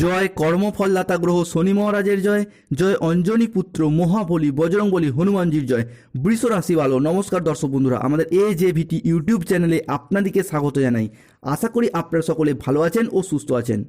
জয় কর্মফলদাতা গ্রহ শনি মহারাজের জয় জয় অঞ্জনী পুত্র মহাবলী বজরংবলী হনুমানজির জয়। বৃষ রাশি ভালো নমস্কার দর্শক বন্ধুরা, আমাদের এ জে ভিটি ইউটিউব চ্যানেলে আপনাদেরকে স্বাগত জানাই। আশা করি আপনারা সকলে ভালো আছেন ও সুস্থ আছেন।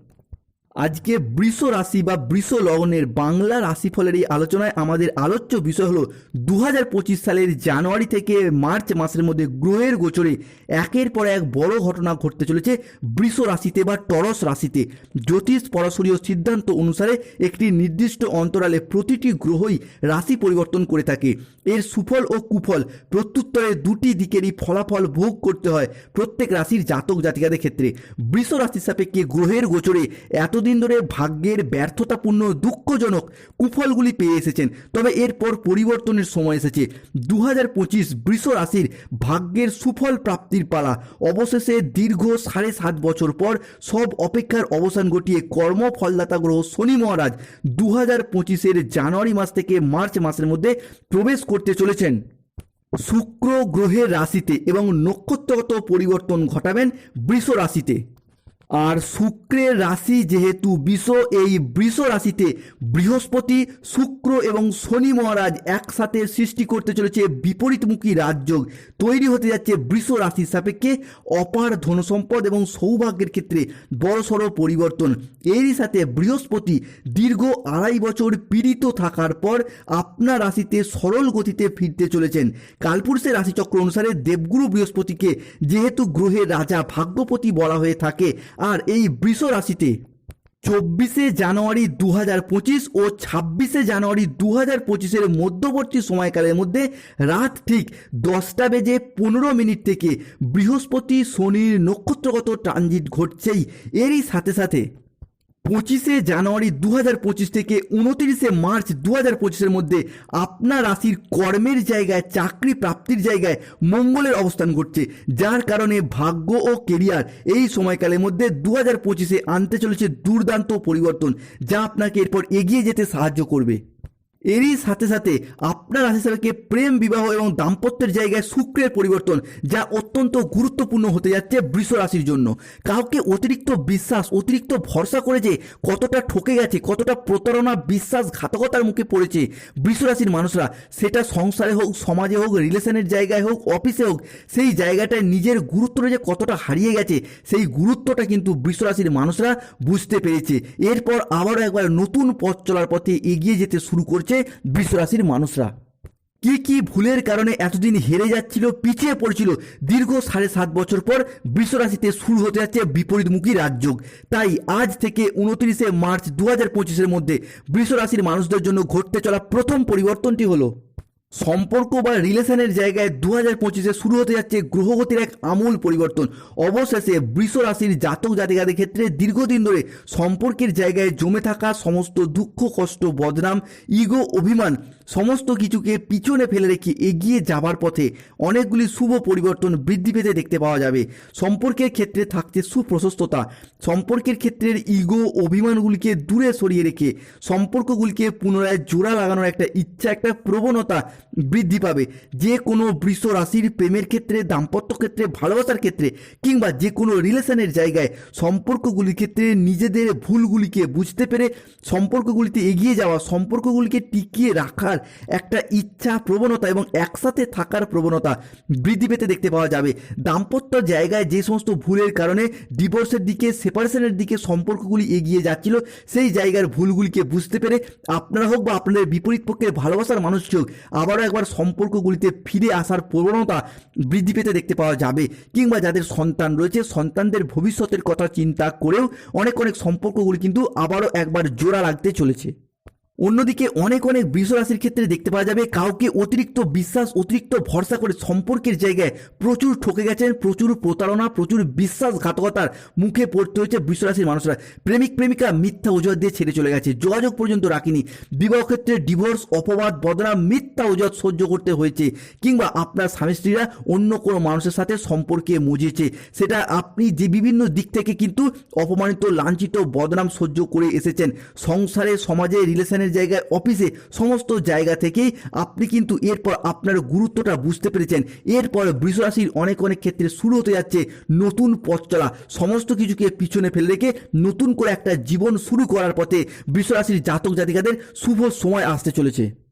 আজকে বৃষ রাশি বা বৃষ লগ্নের বাংলা রাশিফলের এই আলোচনায় আমাদের আলোচ্য বিষয় হলো দু হাজার পঁচিশ সালের জানুয়ারি থেকে মার্চ মাসের মধ্যে গ্রহের গোচরে একের পর এক বড় ঘটনা ঘটতে চলেছে বৃষ রাশিতে বা টরস রাশিতে। জ্যোতিষ পরাশরীয় সিদ্ধান্ত অনুসারে একটি নির্দিষ্ট অন্তরালে প্রতিটি গ্রহই রাশি পরিবর্তন করে থাকে। এর সুফল ও কুফল প্রত্যুত্তরে দুটি দিকেরই ফলাফল ভোগ করতে হয় প্রত্যেক রাশির জাতক জাতিকাদের ক্ষেত্রে। বৃষ রাশির সাপেক্ষে গ্রহের গোচরে এতদিন ধরে ভাগ্যের ব্যর্থতাপূর্ণ, দুঃখজনক কুফলগুলি পেয়ে এসেছেন। তবে এরপর পরিবর্তনের সময় এসেছে। দু হাজার পঁচিশ বৃষ রাশির ভাগ্যের সুফল প্রাপ্তির পালা। অবশেষে দীর্ঘ সাড়ে সাত বছর পর সব অপেক্ষার অবসান ঘটিয়ে কর্মফলদাতা গ্রহ শনি মহারাজ দু হাজার পঁচিশের জানুয়ারি মাস থেকে মার্চ মাসের মধ্যে প্রবেশ করতে চলেছেন। শুক্র গ্রহের রাশিতে এবং নক্ষত্রগত পরিবর্তন ঘটাবেন বৃষ রাশিতে। আর শুক্রের রাশি যেহেতু বিষ এই বৃষ রাশিতে বৃহস্পতি, শুক্র এবং শনি মহারাজ একসাথে সৃষ্টি করতে চলেছে বিপরীতমুখী রাজযোগ। তৈরি হতে যাচ্ছে বৃষ রাশির সাপেক্ষে অপার ধনসম্পদ এবং সৌভাগ্যের ক্ষেত্রে বড়সড় পরিবর্তন। এরই সাথে বৃহস্পতি দীর্ঘ আড়াই বছর পীড়িত থাকার পর আপনার রাশিতে সরল গতিতে ফিরতে চলেছেন। কালপুরুষের রাশিচক্র অনুসারে দেবগুরু বৃহস্পতিকে যেহেতু গ্রহের রাজা ভাগ্যপতি বলা হয়ে থাকে আর এই বৃষ রাশিতে চব্বিশে জানুয়ারি দু হাজার পঁচিশ ও ছাব্বিশে জানুয়ারি দু হাজার পঁচিশের মধ্যবর্তী সময়কালের মধ্যে রাত ঠিক দশটা বেজে পনেরো মিনিট থেকে বৃহস্পতি শনির নক্ষত্রগত ট্রানজিট ঘটছেই। এরই সাথে সাথে পঁচিশে জানুয়ারি দু হাজার পঁচিশ থেকে উনতিরিশে মার্চ দু হাজার পঁচিশের মধ্যে আপনার রাশির কর্মের জায়গায়, চাকরি প্রাপ্তির জায়গায় মঙ্গলের অবস্থান ঘটছে, যার কারণে ভাগ্য ও কেরিয়ার এই সময়কালের মধ্যে দু হাজার পঁচিশে আনতে চলেছে দুর্দান্ত পরিবর্তন, যা আপনাকে এরপর এগিয়ে যেতে সাহায্য করবে। এরই সাথে সাথে আপনার রাশি সাপেক্ষে প্রেম, বিবাহ এবং দাম্পত্যের জায়গায় শুক্রের পরিবর্তন যা অত্যন্ত গুরুত্বপূর্ণ হতে যাচ্ছে বৃষ রাশির জন্য। কাউকে অতিরিক্ত বিশ্বাস, অতিরিক্ত ভরসা করে যে কতটা ঠকে গেছে, কতটা প্রতারণা, বিশ্বাসঘাতকতার মুখে পড়েছে বৃষ রাশির মানুষরা, সেটা সংসারে হোক, সমাজে হোক, রিলেশনের জায়গায় হোক, অফিসে হোক, সেই জায়গাটায় নিজের গুরুত্বটা যে কতটা হারিয়ে গেছে, সেই গুরুত্বটা কিন্তু বৃষ রাশির মানুষরা বুঝতে পেরেছে। এরপর আবারও একবার নতুন পথ চলার পথে এগিয়ে যেতে শুরু করছে বৃষ বিশ্বরাশির মানুষরা। কি কি ভুলের কারণে এতদিন হেরে যাচ্ছিল, পিছিয়ে পড়ছিল, দীর্ঘ সাড়ে সাত বছর পর বিশ্বরাশিতে শুরু হতে যাচ্ছে বিপরীতমুখী রাজযোগ। তাই আজ থেকে উনত্রিশে মার্চ দু হাজার পঁচিশের মধ্যে বিশ্বরাশির মানুষদের জন্য ঘটতে চলা প্রথম পরিবর্তনটি হলো সম্পর্ক বা রিলেশনের জায়গায় দু হাজার পঁচিশে শুরু হতে যাচ্ছে গ্রহগতির এক আমূল পরিবর্তন। অবশেষে বৃষ রাশির জাতক জাতিকাদের ক্ষেত্রে দীর্ঘদিন ধরে সম্পর্কের জায়গায় জমে থাকা সমস্ত দুঃখ, কষ্ট, বদনাম, ইগো, অভিমান সমস্ত কিছুকে পিছনে ফেলে রেখে এগিয়ে যাবার পথে অনেকগুলি শুভ পরিবর্তন বৃদ্ধি পেতে দেখতে পাওয়া যাবে। সম্পর্কের ক্ষেত্রে থাকছে সুপ্রশস্ততা। সম্পর্কের ক্ষেত্রের ইগো অভিমানগুলিকে দূরে সরিয়ে রেখে সম্পর্কগুলিকে পুনরায় জোড়া লাগানোর একটা ইচ্ছা, একটা প্রবণতা বৃদ্ধি পাবে। যে কোনো বৃষ রাশির প্রেমের ক্ষেত্রে, দাম্পত্য ক্ষেত্রে, ভালোবাসার ক্ষেত্রে কিংবা যে কোনো রিলেশনের জায়গায় সম্পর্কগুলির ক্ষেত্রে নিজেদের ভুলগুলিকে বুঝতে পেরে সম্পর্কগুলিতে এগিয়ে যাওয়া, সম্পর্কগুলিকে টিকিয়ে রাখার একটা ইচ্ছা, প্রবণতা এবং একসাথে থাকার প্রবণতা বৃদ্ধি পেতে দেখতে পাওয়া যাবে। দাম্পত্য জায়গায় যে সমস্ত ভুলের কারণে ডিভোর্সের দিকে সেপারেশনের দিকে সম্পর্কগুলি এগিয়ে যাচ্ছিল, সেই জায়গার ভুলগুলিকে বুঝতে পেরে আপনারা হোক বা আপনাদের বিপরীত পক্ষের ভালোবাসার মানুষ হোক, আবারও একবার সম্পর্কগুলিতে ফিরে আসার প্রবণতা বৃদ্ধি পেতে দেখতে পাওয়া যাবে। কিংবা যাদের সন্তান রয়েছে, সন্তানদের ভবিষ্যতের কথা চিন্তা করেও অনেক অনেক সম্পর্কগুলি কিন্তু আবারও একবার জোড়া লাগতে চলেছে। অন্যদিকে অনেক অনেক বৃষ রাশির ক্ষেত্রে দেখতে পাওয়া যাবে কাউকে অতিরিক্ত বিশ্বাস, অতিরিক্ত ভরসা করে সম্পর্কের জায়গায় প্রচুর ঠকে গেছেন, প্রচুর প্রতারণা, প্রচুর বিশ্বাসঘাতকতার মুখে পড়তে হয়েছে বৃষ রাশির মানুষরা। প্রেমিক, প্রেমিকা মিথ্যা অজুহাত দিয়ে ছেড়ে চলে গেছে, যোগাযোগ পর্যন্ত রাখিনি। বিবাহ ক্ষেত্রে ডিভোর্স অপবাদ, বদনাম, মিথ্যা অজুহাত সহ্য করতে হয়েছে কিংবা আপনার স্বামী, স্ত্রীরা অন্য কোনো মানুষের সাথে সম্পর্কে মজিয়েছে। সেটা আপনি যে বিভিন্ন দিক থেকে কিন্তু অপমানিত, লাঞ্ছিত, বদনাম সহ্য করে এসেছেন। সংসারে, সমাজে রিলেশনে প্রতিষ্ঠানের জায়গায় অফিসে সমস্ত জায়গা থেকেই আপনি কিন্তু এরপর আপনার গুরুত্বটা বুঝতে পেরেছেন। এরপর বৃষরাশির অনেক অনেক ক্ষেত্রে শুরু হতে যাচ্ছে নতুন পথ চলা। সমস্ত কিছুকে পিছনে ফেলে রেখে নতুন করে একটা জীবন শুরু করার পথে বৃষরাশির জাতক জাতিকাদের শুভ সময় আসতে চলেছে।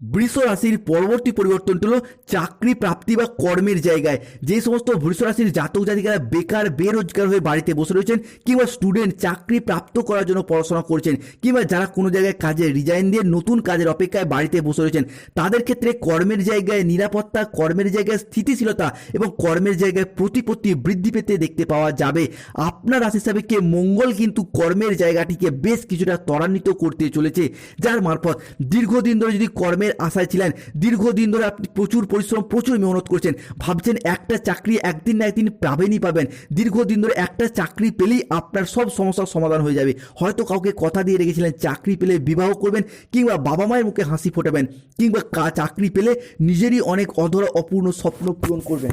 বৃষ রাশির পরবর্তী পরিবর্তনটি হলো চাকরি, প্রাপ্তি বা কর্মের জায়গায়। যে সমস্ত বৃষ রাশির জাতক জাতিকারা বেকার, বেরোজগার হয়ে বাড়িতে বসে রয়েছেন কিংবা স্টুডেন্ট চাকরি প্রাপ্ত করার জন্য পড়াশোনা করছেন কিংবা যারা কোনো জায়গায় কাজে রিজাইন দিয়ে নতুন কাজের অপেক্ষায় বাড়িতে বসে রয়েছেন, তাদের ক্ষেত্রে কর্মের জায়গায় নিরাপত্তা, কর্মের জায়গায় স্থিতিশীলতা এবং কর্মের জায়গায় প্রতিপত্তি বৃদ্ধি পেতে দেখতে পাওয়া যাবে। আপনার রাশি সাপেক্ষে মঙ্গল কিন্তু কর্মের জায়গাটিকে বেশ কিছুটা ত্বরান্বিত করতে চলেছে। যার মারফত দীর্ঘদিন ধরে যদি কর্মের আশায় ছিলেন। দীর্ঘদিন ধরে আপনি প্রচুর পরিশ্রম, প্রচুর মেহনত করছেন। ভাবছেন একটা চাকরি একদিন না একদিন পাবেনই পাবেন। দীর্ঘদিন ধরে একটা চাকরি পেলেই আপনার সব সমস্যার সমাধান হয়ে যাবে। হয়তো কাউকে কথা দিয়ে রেখেছিলেন, চাকরি পেলে বিবাহ করবেন কিংবা বাবা মায়ের মুখে হাসি ফোটাবেন কিংবা চাকরি পেলে নিজেরই অনেক অধরা, অপূর্ণ স্বপ্ন পূরণ করবেন।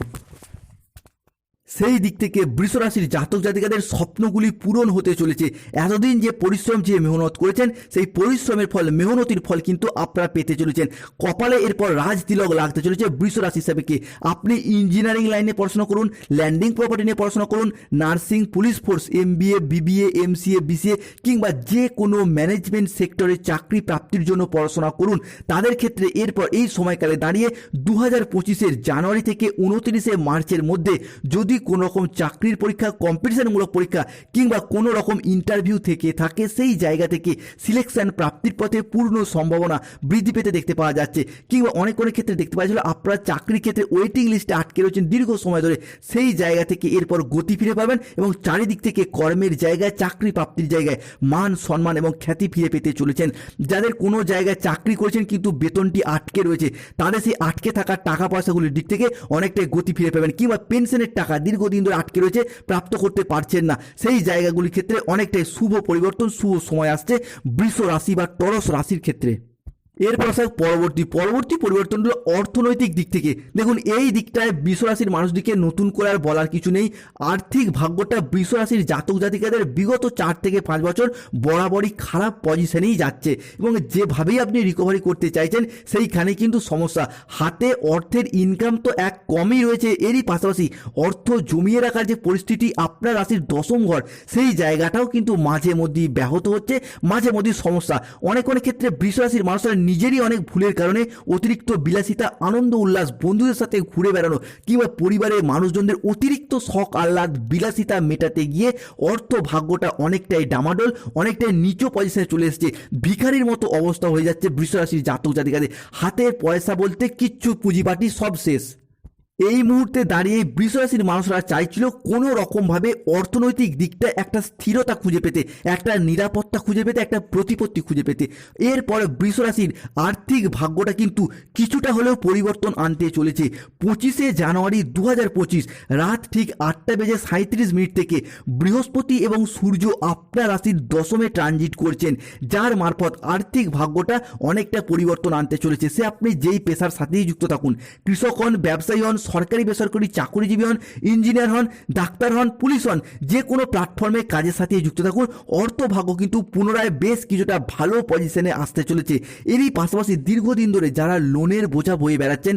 সেই দিক থেকে বৃষরাশির জাতক জাতিকাদের স্বপ্নগুলি পূরণ হতে চলেছে। এতদিন যে পরিশ্রম যে মেহনত করেছেন, সেই পরিশ্রমের ফল, মেহনতির ফল কিন্তু আপনারা পেতে চলেছেন। কপালে এরপর রাজ তিলক লাগতে চলেছে বৃষরাশি হিসাবে কি আপনি ইঞ্জিনিয়ারিং লাইনে পড়াশোনা করুন ল্যান্ডিং প্রপার্টি নিয়ে পড়াশোনা করুন nursing police force MBA BBA MCA BCA কিংবা যে কোনো ম্যানেজমেন্ট সেক্টরে চাকরি প্রাপ্তির জন্য পড়াশোনা করুন। তাদের ক্ষেত্রে এরপর এই সময়কালে দাঁড়িয়ে দু হাজার পঁচিশের জানুয়ারি থেকে উনত্রিশে মার্চের মধ্যে যদি কোনো রকম চাকরির পরীক্ষা কম্পিটিশনমূলক পরীক্ষা কিংবা কোনো রকম ইন্টারভিউ থেকে থাকে, সেই জায়গা থেকে সিলেকশন প্রাপ্তির পথে পূর্ণ সম্ভাবনা বৃদ্ধি পেতে দেখতে পাওয়া যাচ্ছে। কিংবা অনেক অনেক ক্ষেত্রে দেখতে পাওয়া যাচ্ছিল আপনারা চাকরির ক্ষেত্রে ওয়েটিং লিস্টে আটকে রয়েছেন দীর্ঘ সময় ধরে। সেই জায়গা থেকে এরপর গতি ফিরে পাবেন এবং চারিদিক থেকে কর্মের জায়গায়, চাকরি প্রাপ্তির জায়গায় মান, সম্মান এবং খ্যাতি ফিরে পেতে চলেছেন। যাদের কোনো জায়গায় চাকরি করেছেন কিন্তু বেতনটি আটকে রয়েছে, তাদের সেই আটকে থাকা টাকা পয়সাগুলির দিক থেকে অনেকটাই গতি ফিরে পাবেন। কিংবা পেনশনের টাকা দীর্ঘদিন ধরে আটকে রয়েছে, প্রাপ্ত করতে পারছেন না। সেই জায়গাগুলির ক্ষেত্রে অনেকটাই শুভ পরিবর্তন, শুভ সময় আসছে বৃষ রাশি বা টরস রাশির ক্ষেত্রে। এরপর আসা পরবর্তী পরবর্তী পরিবর্তন হলো অর্থনৈতিক দিক থেকে। দেখুন, এই দিকটায় বিশ্বরাশির মানুষদিকে নতুন করে আর বলার কিছু নেই। আর্থিক ভাগ্যটা বিশ্বরাশির জাতক জাতিকাদের বিগত চার থেকে পাঁচ বছর বরাবরই খারাপ পজিশনেই যাচ্ছে। এবং যেভাবেই আপনি রিকভারি করতে চাইছেন সেইখানে কিন্তু সমস্যা। হাতে অর্থের ইনকাম তো এক কমই রয়েছে, এরই পাশাপাশি অর্থ জমিয়ে রাখার যে পরিস্থিতি আপনার রাশির দশম ঘর, সেই জায়গাটাও কিন্তু মাঝে মধ্যেই ব্যাহত হচ্ছে, মাঝে মধ্যেই সমস্যা। অনেক অনেক ক্ষেত্রে বৃষরাশির মানুষরা নিজেরই অনেক ভুলের কারণে অতিরিক্ত বিলাসিতা, আনন্দ, উল্লাস বন্ধুদের সাথে ঘুরে বেড়ানো কিংবা পরিবারের মানুষজনদের অতিরিক্ত শখ, আহ্লাদ, বিলাসিতা মেটাতে গিয়ে অর্থ ভাগ্যটা অনেকটাই ডামাডোল, অনেকটাই নিচু পজিশনে চলে এসেছে। ভিখারির মতো অবস্থা হয়ে যাচ্ছে বৃষরাশির জাতক জাতিকাদের। হাতের পয়সা বলতে কিচ্ছু পুঁজিপাটি সব শেষ। এই মুহূর্তে দাঁড়িয়ে বৃষরাশির মানুষরা চাইছিল কোনো রকমভাবে অর্থনৈতিক দিকটা একটা স্থিরতা খুঁজে পেতে, একটা নিরাপত্তা খুঁজে পেতে, একটা প্রতিপত্তি খুঁজে পেতে। এরপরে বৃষরাশির আর্থিক ভাগ্যটা কিন্তু কিছুটা হলেও পরিবর্তন আনতে চলেছে। পঁচিশে জানুয়ারি দু হাজার পঁচিশ, রাত ঠিক আটটা বেজে সাঁত্রিশ মিনিট থেকে বৃহস্পতি এবং সূর্য আপনার রাশির দশমে ট্রানজিট করছেন, যার মারফত আর্থিক ভাগ্যটা অনেকটা পরিবর্তন আনতে চলেছে। সে আপনি যেই পেশার সাথেই যুক্ত থাকুন, কৃষক হন, ব্যবসায়ী হন সরকারি, বেসরকারি চাকরিজীবী হন, ইঞ্জিনিয়ার হন, ডাক্তার হন, পুলিশ হন, যে কোনো প্ল্যাটফর্মে কাজের সাথে যুক্ত থাকুন। অর্থ ভাগ্য কিন্তু পুনরায় বেশ কিছুটা ভালো পজিশনে আসতে চলেছে। এরই পাশাপাশি দীর্ঘদিন ধরে যারা লোনের বোঝা বয়ে বেড়াচ্ছেন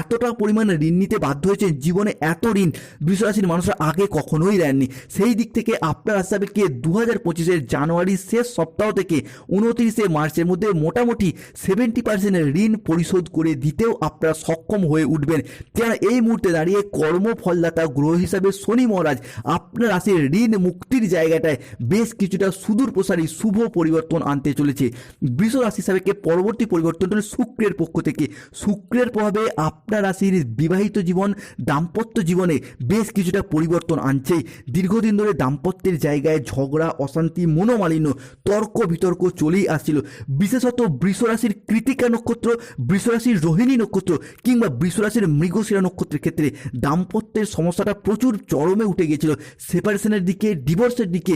এতটা পরিমাণ ঋণ নিতে বাধ্য হয়েছেন, জীবনে এত ঋণ বৃষরাশির মানুষরা আগে কখনোই দেননি সেই দিক থেকে আপনার হিসাবে কে দু হাজার পঁচিশের জানুয়ারির শেষ সপ্তাহ থেকে উনত্রিশে মার্চের মধ্যে মোটামুটি সেভেন্টি পার্সেন্ট ঋণ পরিশোধ করে দিতেও আপনারা সক্ষম হয়ে উঠবেন। কেন এই মুহূর্তে দাঁড়িয়ে কর্মফলদাতা গ্রহ হিসাবে শনি মহারাজ আপনার রাশির ঋণ মুক্তির জায়গাটায় বেশ কিছুটা সুদূর প্রসারী শুভ পরিবর্তন আনতে চলেছে। বৃষ রাশি হিসাবে পরবর্তী পরিবর্তন হলো শুক্রের পক্ষ থেকে। শুক্রের প্রভাবে আপনার রাশির বিবাহিত জীবন, দাম্পত্য জীবনে বেশ কিছুটা পরিবর্তন আনছে। দীর্ঘদিন ধরে দাম্পত্যের জায়গায় ঝগড়া, অশান্তি, মনোমালিন্য, তর্ক, বিতর্ক চলেই আসছিল। বিশেষত বৃষরাশির কৃতিকা নক্ষত্র বৃষরাশির রোহিণী নক্ষত্র কিংবা বৃষরাশির মৃগশিরা নক্ষত্রের ক্ষেত্রে দাম্পত্যের সমস্যাটা প্রচুর চরমে উঠে গিয়েছিল। সেপারেশনের দিকে ডিভোর্সের দিকে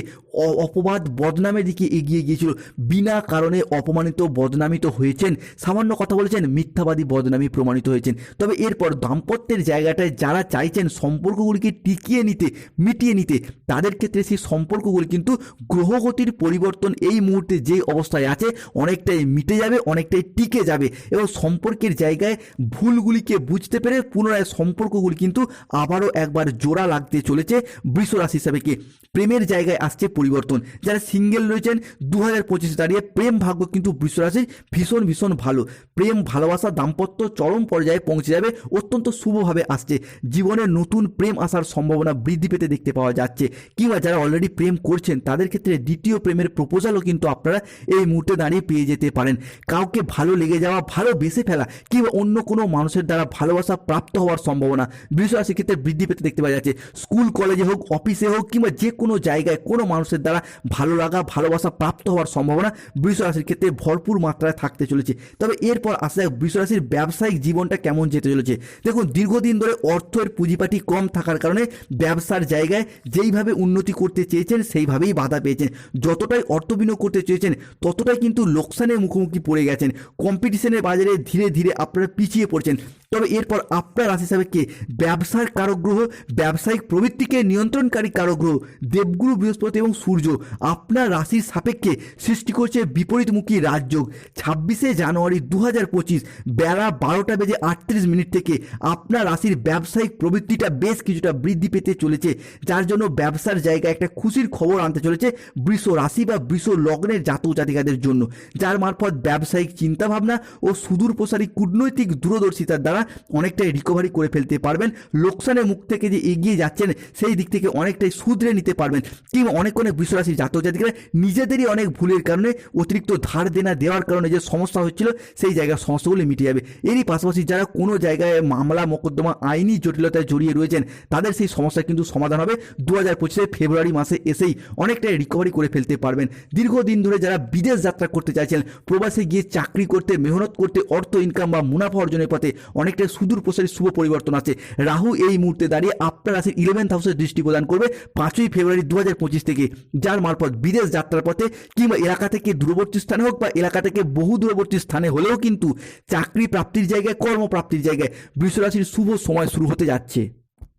অপবাদ, বদনামের দিকে এগিয়ে গিয়েছিল। বিনা কারণে অপমানিত, বদনামিত হয়েছেন। সামান্য কথা বলেছেন, মিথ্যাবাদী, বদনামি প্রমাণিত হয়েছেন। তবে এরপর দাম্পত্যের জায়গাটায় যারা চাইছেন সম্পর্কগুলিকে টিকিয়ে নিতে, মিটিয়ে নিতে, তাদের ক্ষেত্রে সেই সম্পর্কগুলি কিন্তু গ্রহগতির পরিবর্তন এই মুহূর্তে যে অবস্থায় আছে, অনেকটাই মিটে যাবে, অনেকটাই টিকে যাবে। এবং সম্পর্কের জায়গায় ভুলগুলিকে বুঝতে পেরে পুনরায় সম্পর্কগুলি কিন্তু আবারও একবার জোড়া লাগতে চলেছে বৃষ রাশি হিসাবে কি? প্রেমের জায়গায় আসছে পরিবর্তন। যারা সিঙ্গেল রয়েছেন দু হাজার পঁচিশে দাঁড়িয়ে প্রেম ভাগ্য কিন্তু বৃষ রাশির ভীষণ ভীষণ ভালো। প্রেম, ভালোবাসা, দাম্পত্য চরম পর্যায়ে পৌঁছে যাবে, অত্যন্ত শুভভাবে আসছে। জীবনে নতুন প্রেম আসার সম্ভাবনা বৃদ্ধি পেতে দেখতে পাওয়া যাচ্ছে। কিংবা যারা অলরেডি প্রেম করছেন, তাদের ক্ষেত্রে দ্বিতীয় প্রেমের প্রপোজালও কিন্তু আপনারা এই মুহূর্তে দাঁড়িয়ে পেয়ে যেতে পারেন। কাউকে ভালো লেগে যাওয়া, ভালো বেসে ফেলা, কিংবা অন্য কোনো মানুষের দ্বারা ভালোবাসা প্রাপ্ত হওয়ার সম্ভাবনা। বৃষ ক্ষেত্রে বৃদ্ধি পেতে দেখতে পাওয়া যাচ্ছে। স্কুল, কলেজে হোক, অফিসে হোক, কিংবা যে কোনো জায়গায় কোনো মানুষের দ্বারা ভালো লাগা, ভালোবাসা প্রাপ্ত হওয়ার সম্ভাবনা বৃষ রাশির ক্ষেত্রে ভরপুর মাত্রায় থাকতে চলেছে। তবে এরপর আসা যাক রাশির ব্যবসায়িক জীবনটা কেমন যেতে চলেছে। দেখুন, দীর্ঘদিন ধরে অর্থের পুঁজিপাটি কম থাকার কারণে ব্যবসার জায়গায় যেইভাবে উন্নতি করতে চেয়েছেন, সেইভাবেই বাধা পেয়েছেন। যতটাই অর্থ বিনিয়োগ করতে চেয়েছেন, ততটাই কিন্তু লোকসানের মুখোমুখি পড়ে গেছেন। কম্পিটিশনের বাজারে ধীরে ধীরে আপনারা পিছিয়ে পড়ছেন। তবে এরপর আপনার রাশি হিসাবে কে? ব্যবসার কারগ্রহ ব্যবসায়িক প্রবৃত্তিকে নিয়ন্ত্রণকারী কারগ্রহ দেবগুরু, বৃহস্পতি এবং সূর্য। আপনার রাশির সাপেক্ষে সৃষ্টি করছে বিপরীতমুখী রাজযোগ। ছাব্বিশে জানুয়ারি দু হাজার পঁচিশ, বেলা বারোটা বেজে আটত্রিশ মিনিট থেকে আপনার রাশির ব্যবসায়িক প্রবৃত্তিটা বেশ কিছুটা বৃদ্ধি পেতে চলেছে, যার জন্য ব্যবসার জায়গায় একটা খুশির খবর আনতে চলেছে বৃষ রাশি বা বৃষ লগ্নের জাতক জাতিকাদের জন্য, যার মারফত ব্যবসায়িক চিন্তাভাবনা ও সুদূর প্রসারী কূটনৈতিক দূরদর্শিতার দ্বারা অনেকটাই রিকভারি করে ফেলতে পারবেন। লোকসানের মুখ থেকে যে এগিয়ে যাচ্ছেন, সেই দিক থেকে অনেকটাই শুধরে নিতে পারবেন। কিংবা অনেক অনেক বৃষরাশির জাতক জাতিকারা নিজেদেরই অনেক ভুলের কারণে অতিরিক্ত ধার দেনা দেওয়ার কারণে যে সমস্যা হচ্ছিল, সেই জায়গার সমস্যাগুলি মিটে যাবে। এরই পাশাপাশি যারা কোনো জায়গায় মামলা, মোকদ্দমা, আইনি জটিলতায় জড়িয়ে রয়েছেন, তাদের সেই সমস্যা কিন্তু সমাধান হবে। দু হাজার পঁচিশে ফেব্রুয়ারি মাসে এসেই অনেকটাই রিকভারি করে ফেলতে পারবেন। দীর্ঘদিন ধরে যারা বিদেশ যাত্রা করতে চাইছেন, প্রবাসে গিয়ে চাকরি করতে, মেহনত করতে, অর্থ ইনকাম বা মুনাফা অর্জনের পথে অনেকটা সুদূর প্রসারী শুভ পরিবর্তন আছে রাহু এই মুহূর্তে দাঁড়িয়ে আপনার রাশির ইলেভেন্থ হাউসের দৃষ্টি প্রদান করবে পাঁচই ফেব্রুয়ারি দু হাজার পঁচিশ থেকে, যার মারফত বিদেশ যাত্রার পথে কিংবা এলাকা থেকে দূরবর্তী স্থানে হোক বা এলাকা থেকে বহু দূরবর্তী স্থানে হলেও কিন্তু চাকরি প্রাপ্তির জায়গায়, কর্মপ্রাপ্তির জায়গায় বৃষরাশির শুভ সময় শুরু হতে যাচ্ছে।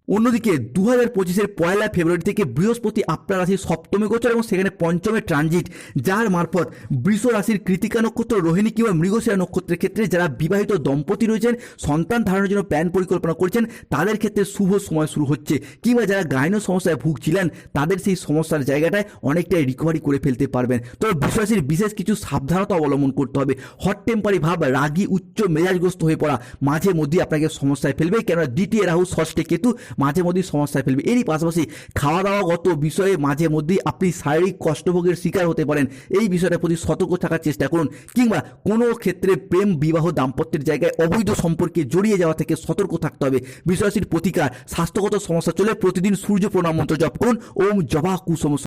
অন্যদিকে দু হাজার পঁচিশের পয়লা ফেব্রুয়ারি থেকে বৃহস্পতি আপনার রাশির সপ্তমে গোচর এবং সেখানে পঞ্চমে ট্রানজিট, যার মারফত বৃষ রাশির কৃতিকা নক্ষত্র, রোহিণী কিংবা মৃগশিরা নক্ষত্রের ক্ষেত্রে যারা বিবাহিত দম্পতি রয়েছেন, সন্তান ধারণের জন্য প্ল্যান পরিকল্পনা করছেন, তাদের ক্ষেত্রে শুভ সময় শুরু হচ্ছে। কিংবা যারা গায়ন সমস্যায় ভুগছিলেন, তাদের সেই সমস্যার জায়গাটায় অনেকটাই রিকভারি করে ফেলতে পারবেন। তবে বৃষ রাশির বিশেষ কিছু সাবধানতা অবলম্বন করতে হবে। হট টেম্পারি ভাব, রাগী, উচ্চ মেজাজগ্রস্ত হয়ে পড়া, মাঝে মধ্যে আপনাকে সমস্যায় ফেলবে। কেননা দ্বিতীয় রাহু ষষ্ঠে কেতু মাঝে মধ্যেই সমস্যায় ফেলবে। এরই পাশাপাশি খাওয়া দাওয়াগত বিষয়ে মাঝে মধ্যেই আপনি শারীরিক কষ্টভোগের শিকার হতে পারেন। এই বিষয়টার প্রতি সতর্ক থাকার চেষ্টা করুন কিংবা কোনো ক্ষেত্রে প্রেম, বিবাহ, দাম্পত্যের জায়গায় অবৈধ সম্পর্কে জড়িয়ে যাওয়া থেকে সতর্ক থাকতে হবে। বিষয়টির প্রতিকার, স্বাস্থ্যগত সমস্যা চলে প্রতিদিন সূর্য প্রণাম মন্ত্র জপ করুন। ওম জবা কুসুম